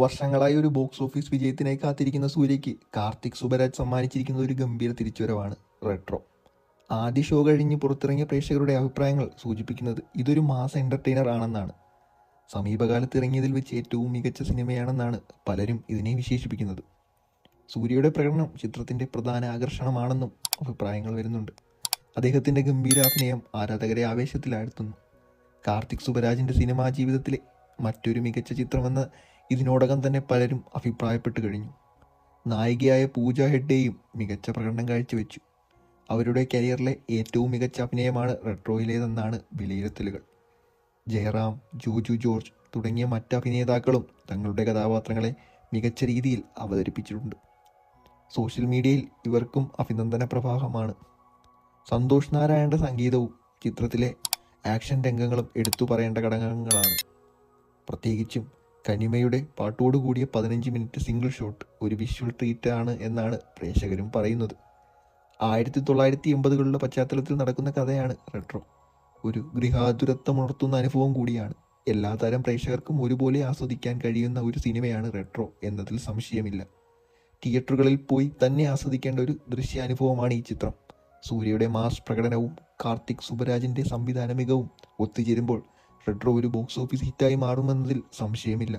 വർഷങ്ങളായി ഒരു box office വിജയത്തിനായി കാത്തിരിക്കുന്ന സൂര്യയ്ക്ക് കാർത്തിക് സുബരാജ് സമ്മാനിച്ചിരിക്കുന്ന ഒരു ഗംഭീര തിരിച്ചുവരവാണ്. റെട്രോ ആദ്യ ഷോ കഴിഞ്ഞ് പുറത്തിറങ്ങിയ പ്രേക്ഷകരുടെ അഭിപ്രായങ്ങൾ സൂചിപ്പിക്കുന്നത് ഇതൊരു മാസ് എന്റർടൈനർ ആണെന്നാണ്. സമീപകാലത്ത് ഇറങ്ങിയതിൽ വെച്ച് ഏറ്റവും മികച്ച സിനിമയാണെന്നാണ് പലരും ഇതിനെ വിശേഷിപ്പിക്കുന്നത്. സൂര്യയുടെ പ്രകടനം ചിത്രത്തിന്റെ പ്രധാന ആകർഷണമാണെന്നും അഭിപ്രായങ്ങൾ വരുന്നുണ്ട്. അദ്ദേഹത്തിന്റെ ഗംഭീരാഭിനയം ആരാധകരെ ആവേശത്തിലാഴ്ത്തുന്നു. കാർത്തിക് സുബരാജിന്റെ സിനിമാ ജീവിതത്തിലെ മറ്റൊരു മികച്ച ചിത്രമെന്ന് ഇതിനോടകം തന്നെ പലരും അഭിപ്രായപ്പെട്ടു കഴിഞ്ഞു. നായികയായ പൂജ ഹെഗ്ഡെയും മികച്ച പ്രകടനം കാഴ്ചവെച്ചു. അവരുടെ കരിയറിലെ ഏറ്റവും മികച്ച അഭിനയമാണ് റെട്രോയിലേതെന്നാണ് വിലയിരുത്തലുകൾ. ജയറാം ജോജു ജോർജ് തുടങ്ങിയ മറ്റ് അഭിനേതാക്കളും തങ്ങളുടെ കഥാപാത്രങ്ങളെ മികച്ച രീതിയിൽ അവതരിപ്പിച്ചിട്ടുണ്ട്. സോഷ്യൽ മീഡിയയിൽ ഇവർക്കും അഭിനന്ദന പ്രവാഹമാണ്. സന്തോഷ് നാരായണന്റെ സംഗീതവും ചിത്രത്തിലെ ആക്ഷൻ രംഗങ്ങളും എടുത്തു പറയേണ്ട ഘടകങ്ങളാണ്. പ്രത്യേകിച്ചും കനിമയുടെ പാട്ടോടുകൂടിയ പതിനഞ്ച് മിനിറ്റ് സിംഗിൾ ഷോട്ട് ഒരു വിഷ്വൽ ട്രീറ്റ് ആണ് എന്നാണ് പ്രേക്ഷകരും പറയുന്നത്. ആയിരത്തി തൊള്ളായിരത്തി എൺപതുകളുടെ പശ്ചാത്തലത്തിൽ നടക്കുന്ന കഥയാണ് റെട്രോ ഒരു ഗൃഹാതുരത്വമുണർത്തുന്ന അനുഭവം കൂടിയാണ്. എല്ലാ തരം പ്രേക്ഷകർക്കും ഒരുപോലെ ആസ്വദിക്കാൻ കഴിയുന്ന ഒരു സിനിമയാണ് റെട്രോ എന്നതിൽ സംശയമില്ല. തിയേറ്ററുകളിൽ പോയി തന്നെ ആസ്വദിക്കേണ്ട ഒരു ദൃശ്യാനുഭവമാണ് ഈ ചിത്രം. സൂര്യയുടെ മാസ് പ്രകടനവും കാർത്തിക് സുബരാജിന്റെ സംവിധാന മികവും ഒത്തുചേരുമ്പോൾ റെട്രോ ഒരു ബോക്സ് ഓഫീസ് ഹിറ്റായി മാറുമെന്നതിൽ സംശയമില്ല.